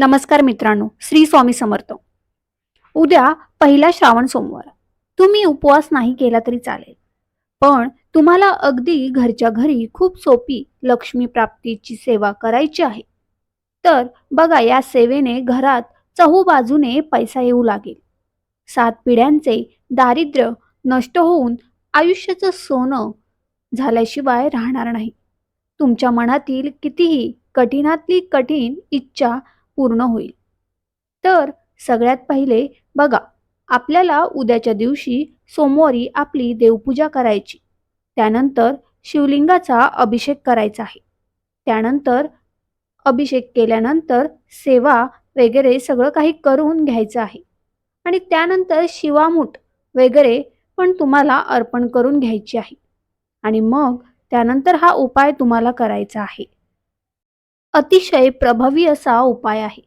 नमस्कार मित्रांनो श्री स्वामी समर्थ. उद्या पहिला श्रावण सोमवार. तुम्ही उपवास नाही केला तरी चालेल. पण तुम्हाला अगदी घरच्या घरी खूप सोपी लक्ष्मी प्राप्तीची सेवा करायची आहे. तर बघा या सेवेने घरात चहूबाजूने पैसा येऊ लागेल. सात पिढ्यांचे दारिद्र्य नष्ट होऊन आयुष्याचं सोनं झाल्याशिवाय राहणार नाही. तुमच्या मनातील कितीही कठीणातली कठीण इच्छा पूर्ण होईल. तर सगळ्यात पहिले बघा आपल्याला उद्याच्या दिवशी सोमवारी आपली देवपूजा करायची. त्यानंतर शिवलिंगाचा अभिषेक करायचा आहे. त्यानंतर अभिषेक केल्यानंतर सेवा वगैरे सगळं काही करून घ्यायचं आहे. आणि त्यानंतर शिवामूठ वगैरे पण तुम्हाला अर्पण करून घ्यायची आहे. आणि मग त्यानंतर हा उपाय तुम्हाला करायचा आहे. अतिशय प्रभावी असा उपाय आहे.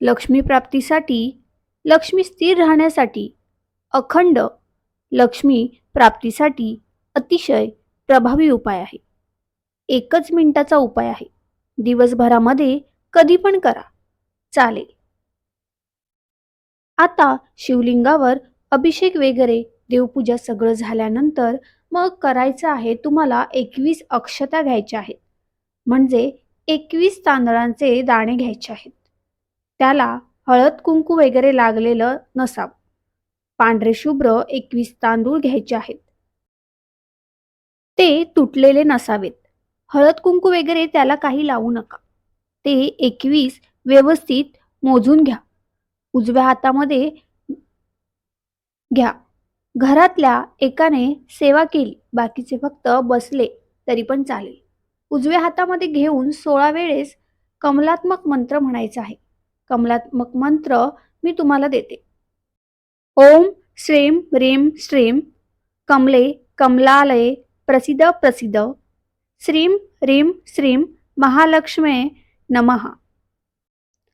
लक्ष्मी प्राप्तीसाठी लक्ष्मी स्थिर राहण्यासाठी अखंड लक्ष्मी प्राप्तीसाठी अतिशय प्रभावी उपाय आहे. एकच मिनिटाचा उपाय आहे. दिवसभरामध्ये कधी पण करा. चालेल. आता शिवलिंगावर अभिषेक वगैरे देवपूजा सगळं झाल्यानंतर मग करायचं आहे तुम्हाला एकवीस अक्षता घ्यायच्या आहेत. म्हणजे एकवीस तांदळांचे दाणे घ्यायचे आहेत. त्याला हळद कुंकू वगैरे लागलेलं नसावं. पांढरे शुभ्र एकवीस तांदूळ घ्यायचे आहेत. ते तुटलेले नसावेत. हळद कुंकू वगैरे त्याला काही लावू नका. ते एकवीस व्यवस्थित मोजून घ्या. उजव्या हातामध्ये घ्या. घरातल्या एकाने सेवा केली बाकीचे फक्त बसले तरी पण चालेल. उजव्या हातामध्ये घेऊन सोळा वेळेस कमलात्मक मंत्र म्हणायचा आहे. कमलात्मक मंत्र मी तुम्हाला देते. ओम श्रीम ह्रीम श्रीम कमले कमलालये प्रसिद्ध प्रसिद्ध. श्रीम ह्रीम श्रीम महालक्ष्मे नमः.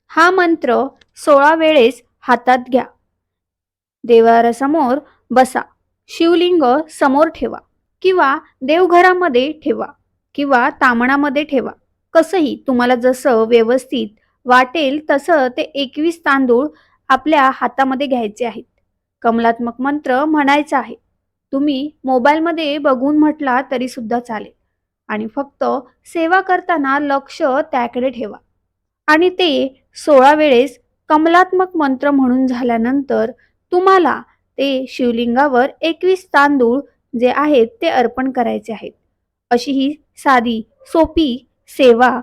हा मंत्र सोळा वेळेस हातात घ्या. देवारासमोर बसा. शिवलिंग समोर ठेवा किंवा देवघरामध्ये ठेवा. किंवा तामणामध्ये ठेवा. कसंही तुम्हाला जसं व्यवस्थित वाटेल तसं ते एकवीस तांदूळ आपल्या हातामध्ये घ्यायचे आहेत. कमलात्मक मंत्र म्हणायचा आहे. तुम्ही मोबाईलमध्ये बघून म्हटला तरी सुद्धा चालेल. आणि फक्त सेवा करताना लक्ष त्याकडे ठेवा. आणि ते सोळा वेळेस कमलात्मक मंत्र म्हणून झाल्यानंतर तुम्हाला ते शिवलिंगावर एकवीस तांदूळ जे आहेत ते अर्पण करायचे आहेत. अशी ही साधी सोपी सेवा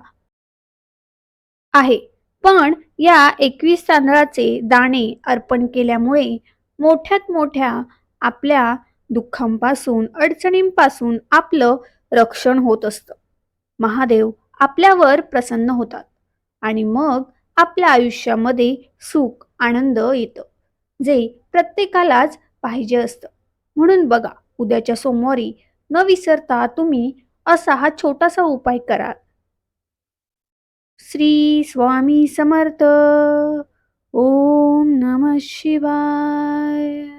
आहे. पण या एकवीस तांदळाचे दाणे अर्पण केल्यामुळे मोठ्यात मोठ्या आपल्या दुःखांपासून अडचणींपासून आपलं रक्षण होत असतं. महादेव आपल्यावर प्रसन्न होतात आणि मग आपल्या आयुष्यामध्ये सुख आनंद येतं जे प्रत्येकालाच पाहिजे असतं. म्हणून बघा उद्याच्या सोमवारी न विसरता तुम्ही असा हा छोटासा उपाय करा. श्री स्वामी समर्थ. ओम नम शिवाय.